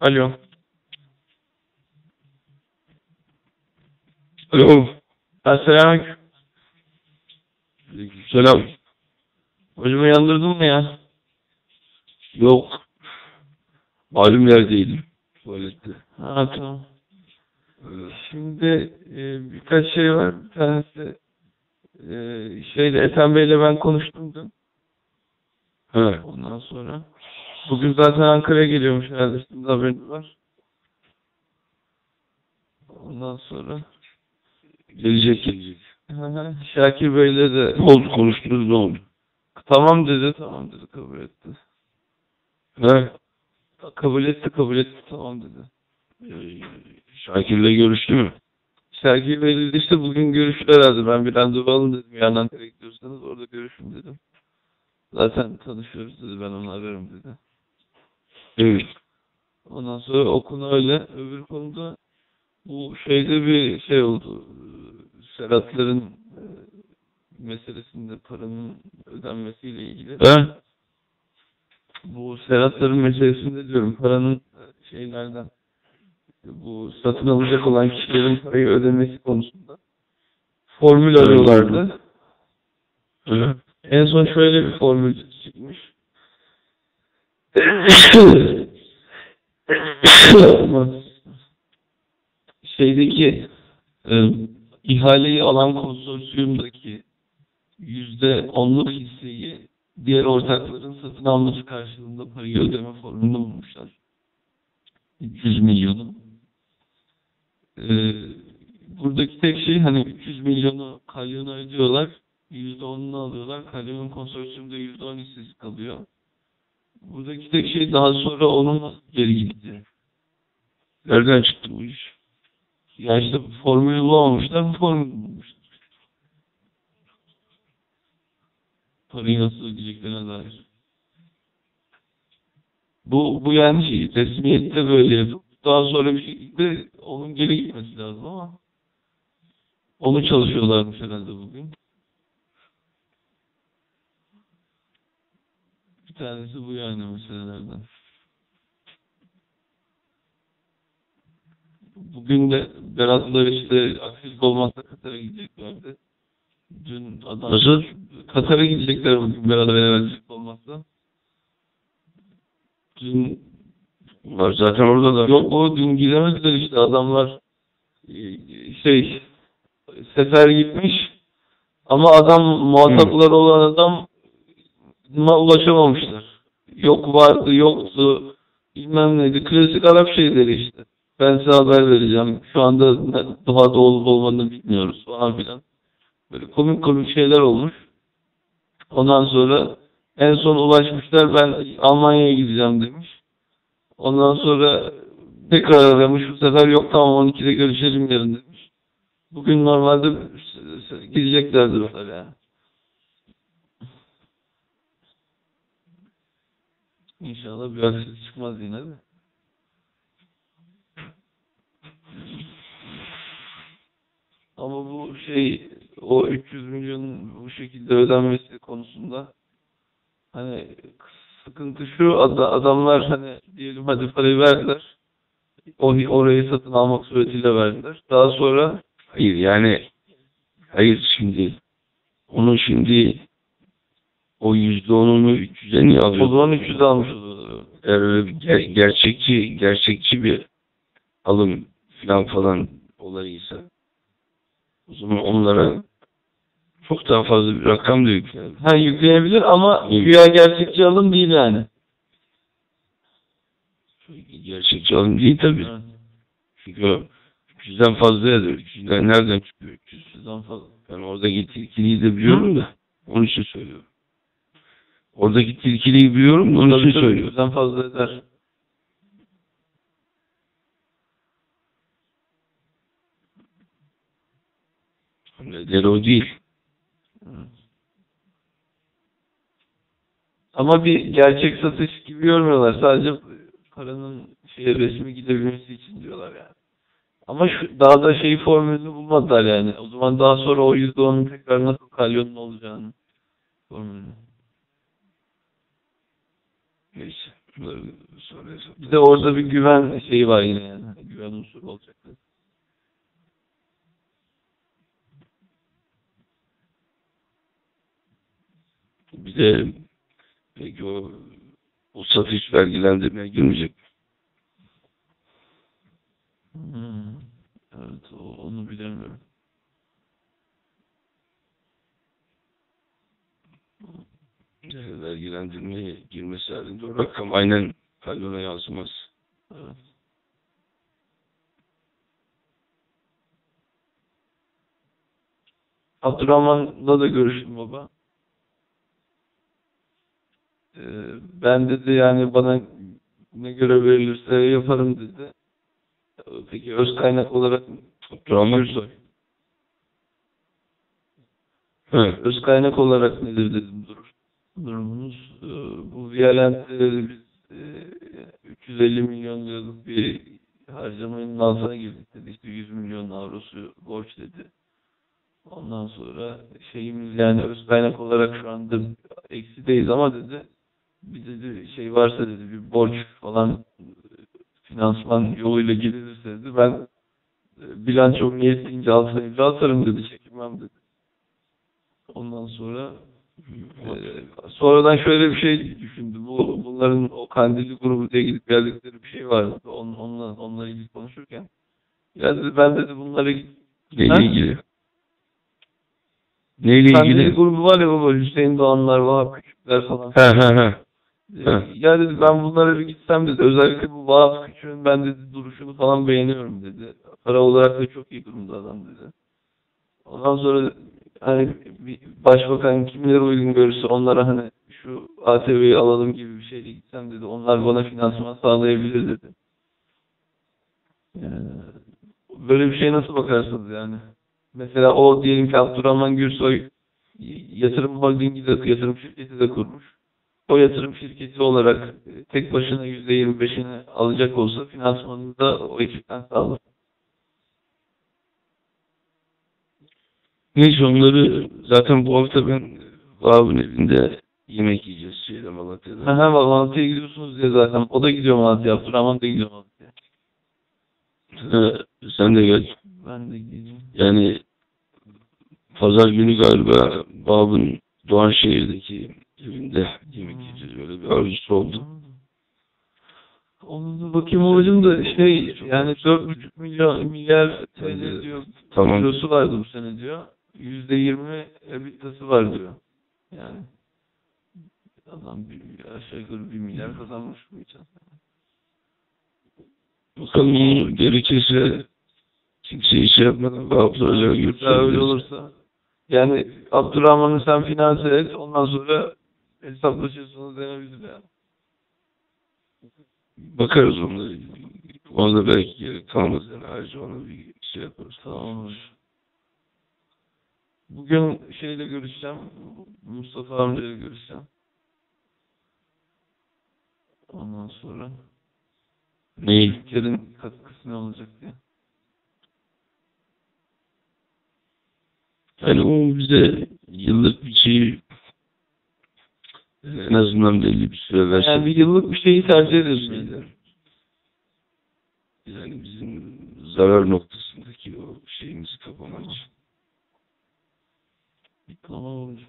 Alo. Alo. Ben selamünaleyküm. Selam. Hocam uyandırdın mı ya? Yok. Malum yerdeydim. Tuvalette. Ha tamam. Ee, Şimdi e, birkaç şey var. Bir tanesi e, şeyde Ethem Bey'le ben konuştum dün. He. Ondan sonra bugün zaten Ankara'ya geliyormuş herhalde. Sizin de haberiniz var. Ondan sonra Gelecek gelecek. Şakir Bey'le de oldu konuştunuz ne oldu? tamam dedi tamam dedi kabul etti. He. Kabul etti kabul etti tamam dedi. Ee, Şakir'le görüştü mü? Şakir Bey dedi işte bugün görüşür herhalde. Ben bir randevu alın dedim. Yarın Ankara'ya gidiyorsanız orada görüşün dedim. Zaten tanışıyoruz dedi. Ben onu ararım dedi. Evet. Ondan sonra o konu öyle. Öbür konuda bu şeyde bir şey oldu. Serhatların e, meselesinde paranın ödenmesiyle ilgili. He? Bu Serhatların meselesinde diyorum paranın e, şeylerden bu satın alacak olan kişilerin parayı ödemesi konusunda formül arıyorlardı. He. En son şöyle bir formül çıkmış. Şeydeki e, ihaleyi alan konsorsiyumdaki yüzde onluk hisseyi diğer ortakların satın alması karşılığında parayı ödeme formülünü bulmuşlar. 300 milyonu. Ee, buradaki tek şey hani 300 milyonu kalyona ödüyorlar. %10'unu alıyorlar. Kalyonun konsorsiyumda %10 hissesi kalıyor. Buradaki tek şey daha sonra onun geri gidecek. Nereden çıktı bu iş? Ya işte formülü bulamamışlar, bu formülü bulmuşlar. Parayı nasıl ödeyeceklerine dair. Bu, bu yani şey, resmiyette böyle yapıp daha sonra bir şekilde onun geri gitmesi lazım ama onu çalışıyorlarmış herhalde bugün. Tanesi bu yani meselelerden. Bugün de Berat'la işte aksilik olmazsa Katar'a gideceklerdi. Dün adam... Nasıl? Katar'a gidecekler bugün Berat'la beraber olmazsa. Dün Var zaten orada da. Yok o dün gidemediler işte adamlar e, şey sefer gitmiş ama adam muhatapları olan adam ulaşamamışlar. Yok vardı yoktu bilmem neydi klasik Arap şeyleri işte. Ben size haber vereceğim. Şu anda doğada olup olmadığını bilmiyoruz falan filan. Böyle komik komik şeyler olmuş. Ondan sonra en son ulaşmışlar ben Almanya'ya gideceğim demiş. Ondan sonra tekrar aramış bu sefer yok tamam 12'de görüşelim yarın demiş. Bugün normalde gideceklerdi mesela. İnşallah bir aksilik çıkmaz yine de. Ama bu şey o 300 milyon bu şekilde ödenmesi konusunda hani sıkıntı şu ad- adamlar hani diyelim hadi parayı verdiler. O orayı satın almak suretiyle verdiler. Daha sonra Hayır yani hayır şimdi onun şimdi o yüzde onunu 300'e niye o alıyor? zaman 300 almış oluyorlar. Eğer öyle bir ger- gerçekçi gerçekçi bir alım falan falan olayıysa o zaman onlara çok daha fazla bir rakam da yüklenir. Ha yükleyebilir ama Evet. güya gerçekçi alım değil yani. Gerçekçi alım değil tabii. Çünkü o 300'den fazla ya da 300'den nereden çıkıyor 300? 300'den fazla. Ben oradaki tilkiliyi de biliyorum da onun için söylüyorum. Oradaki tilkiliyi biliyorum onun için tabii, söylüyorum. 300'den fazla eder. Nedeni o değil. Ama bir gerçek satış gibi görmüyorlar. Sadece paranın şeye resmi gidebilmesi için diyorlar yani. Ama şu, daha da şey formülünü bulmadılar yani. O zaman daha sonra o %10'un tekrar nasıl kalyonun olacağını formülünü. Neyse. Sonra. Bir de orada bir güven şeyi var yine yani. Güven unsuru olacak. Bir de peki o o satış vergilendirmeye girmeyecek. Hmm. Evet onu bilemiyorum. Vergilendirmeye girmesi halinde o rakam aynen kaybına yansımaz. Evet. Abdurrahman'la da görüştüm baba. Ee, ben dedi yani bana ne görev verilirse yaparım dedi. Peki öz kaynak olarak Abdurrahman Gürsoy. He. Öz kaynak olarak nedir dedim dur. Durumunuz. Ee, bu Violent'te dedi biz e, 350 milyon liralık bir harcamanın altına girdik dedi. İşte 100 milyon avrosu borç dedi. Ondan sonra şeyimiz yani öz kaynak olarak şu anda eksideyiz ama dedi bir dedi şey varsa dedi bir borç falan e, finansman yoluyla gelirse dedi ben e, bilanço niyetince altına imza atarım dedi çekinmem dedi. Ondan sonra sonradan şöyle bir şey düşündüm. Bu bunların o kandilli grubu diye gidip geldikleri bir şey vardı. On, onunla, onunla ilgili konuşurken. Ya dedi ben dedi bunlara git. Ha? Neyle ilgili? Neyle Kandilli ilgili? grubu var ya baba Hüseyin Doğanlar, Vahap Küçükler falan. He he he. Ee, Ya dedi ben bunlara bir gitsem dedi. Özellikle bu Vahap Küçük'ün ben dedi duruşunu falan beğeniyorum dedi. Para olarak da çok iyi durumda adam dedi. Ondan sonra hani başbakan kimleri uygun görürse onlara hani şu ATV'yi alalım gibi bir şeyle gitsem dedi. Onlar bana finansman sağlayabilir dedi. Yani böyle bir şeye nasıl bakarsınız yani? Mesela o diyelim ki Abdurrahman Gürsoy yatırım holdingi de yatırım şirketi de kurmuş. O yatırım şirketi olarak e, tek başına yüzde yirmi beşini alacak olsa finansmanını da o ekipten sağlar. Neyse onları zaten bu hafta ben Vahap'ın evinde yemek yiyeceğiz şeyde Malatya'da. Ha ha Malatya'ya gidiyorsunuz diye zaten. O da gidiyor Malatya'ya. Abdurrahman da gidiyor Malatya'ya. Sen de gel. Ben de gideceğim. Yani pazar günü galiba Vahap'ın Doğanşehir'deki evinde yemek yiyeceğiz. Böyle bir arzusu oldu. Onun da bakayım babacım da şey yani 4,5 milyon milyar TL diyor. Tamam. Kilosu vardı bu sene diyor. %20 EBITDA'sı var diyor. Yani adam bir, aşağı yukarı 1 milyar kazanmış bu için. Bakalım onu gerekirse kimseye şey yapmadan Vahap'la öyle götürebiliriz. öyle olursa. Yani Abdurrahman'ı sen finanse et. Ondan sonra hesaplaşırsınız denebilir yani. Bakarız onu. Onda belki gerek kalmaz yani ayrıca onu bir şey yaparız. Tamam hocam. Bugün şeyle görüşeceğim. Mustafa amcayla görüşeceğim. Ondan sonra Neyi? ülkenin katkısı ne olacak diye. Yani o bize yıllık bir şey en azından belli bir süre verse. Yani bir yıllık bir şeyi tercih şeyler. Yani bizim zarar noktasındaki o şeyimizi kapamak için. Tamam olacak.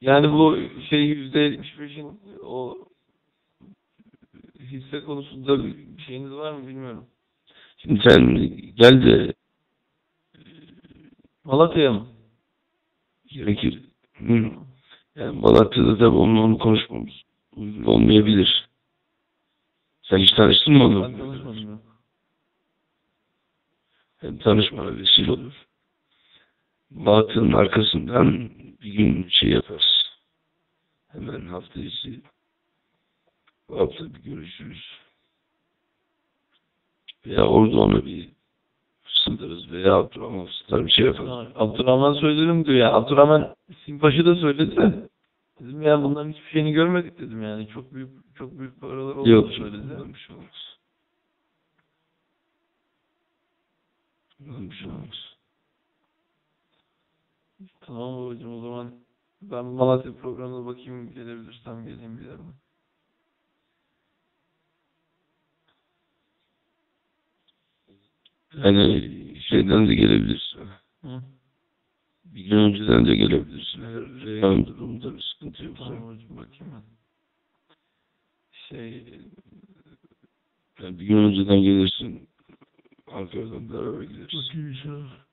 Yani bu şey yüzde yetmiş beşin o hisse konusunda bir şeyiniz var mı bilmiyorum. Şimdi sen gel de Malatya'ya mı? gerekir. Hı. Yani Malatya'da da onunla onu konuşmamız uygun olmayabilir. Sen hiç tanıştın mı onunla? Ben tanışmadım. Hem tanışmana vesile olur. Batılın arkasından bir gün şey yaparız. Hemen hafta içi bu hafta bir görüşürüz. Veya orada ona bir fısıldarız veya Abdurrahman fısıldar bir şey yaparız. Ha, Abdurrahman söyledim diyor ya. Abdurrahman Simpaş'ı da söyledi de. Dedim ya bunların hiçbir şeyini görmedik dedim yani. Çok büyük çok büyük paralar olduğunu Yok. söyledi. Bir şey olmaz. Bir şey olmaz. Tamam babacım o zaman ben Malatya programına bakayım gelebilirsem geleyim bir yerine. Yani şeyden de gelebilirsin. Hı? Bir gün önceden de gelebilirsin. Reyhan durumda bir sıkıntı yok. Tamam hocam bakayım ben. Şey... Yani bir gün önceden gelirsin. Ankara'dan beraber gideriz. Bakayım inşallah.